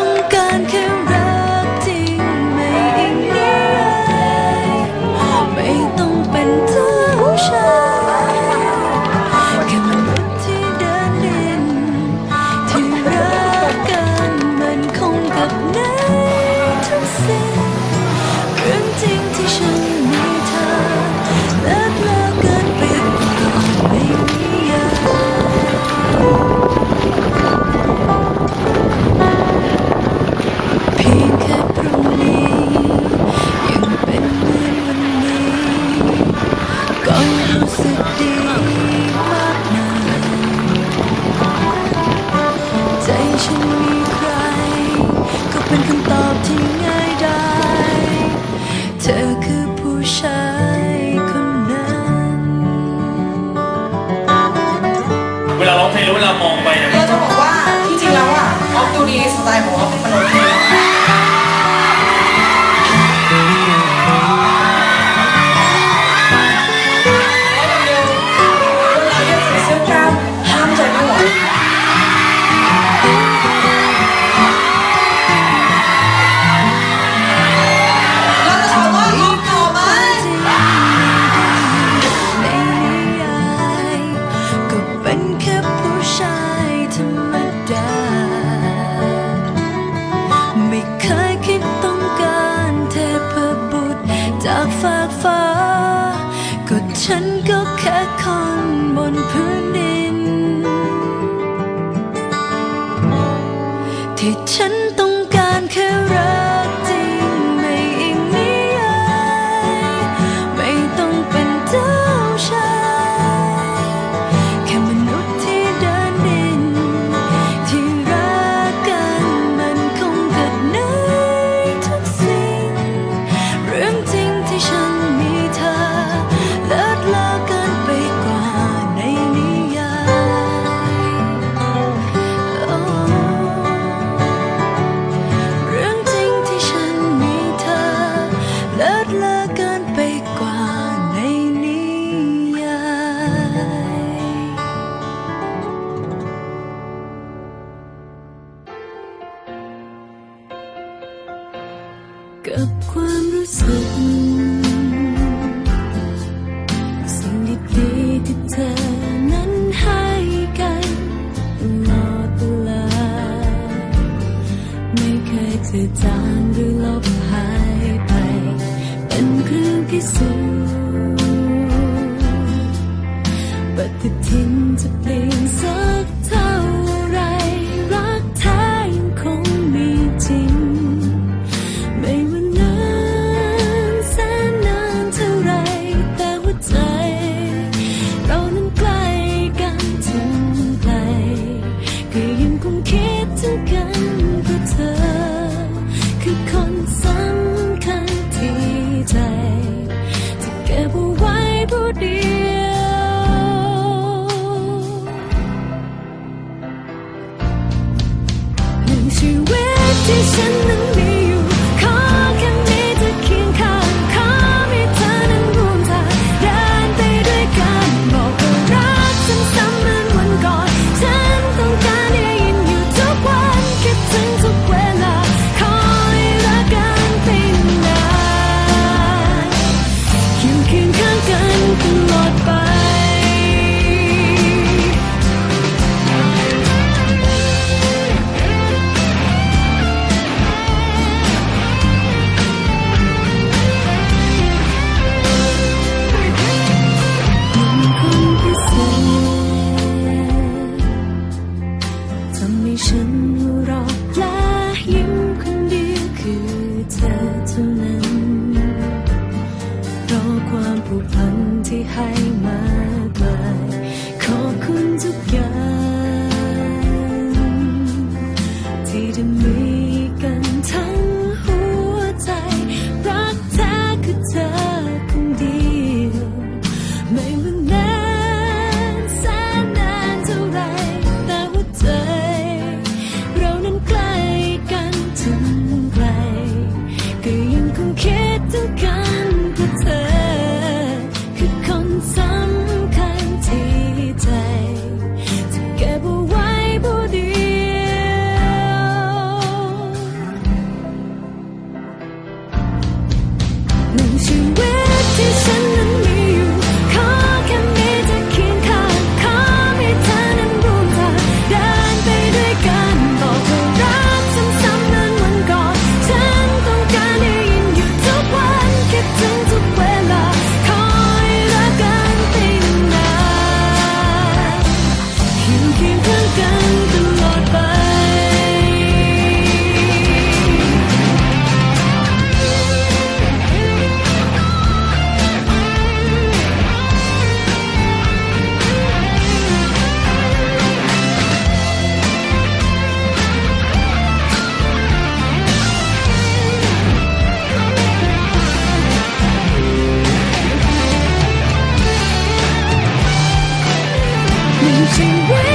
ต้องการแค่รักจริงไม่ง่ายไม่ต้องเป็นเธอฉันแค่มนที่เดินดิน ที่รักกันมันคงกับในทุกสิง อบที่ง่ายได้ เธอคือผู้ชายคนนั้น เวลาร้องเพลงแล้วเวลามองไปเนี่ยากฝากฟ้า ก็ฉันก็แค่คน Let love. que sou. di 情为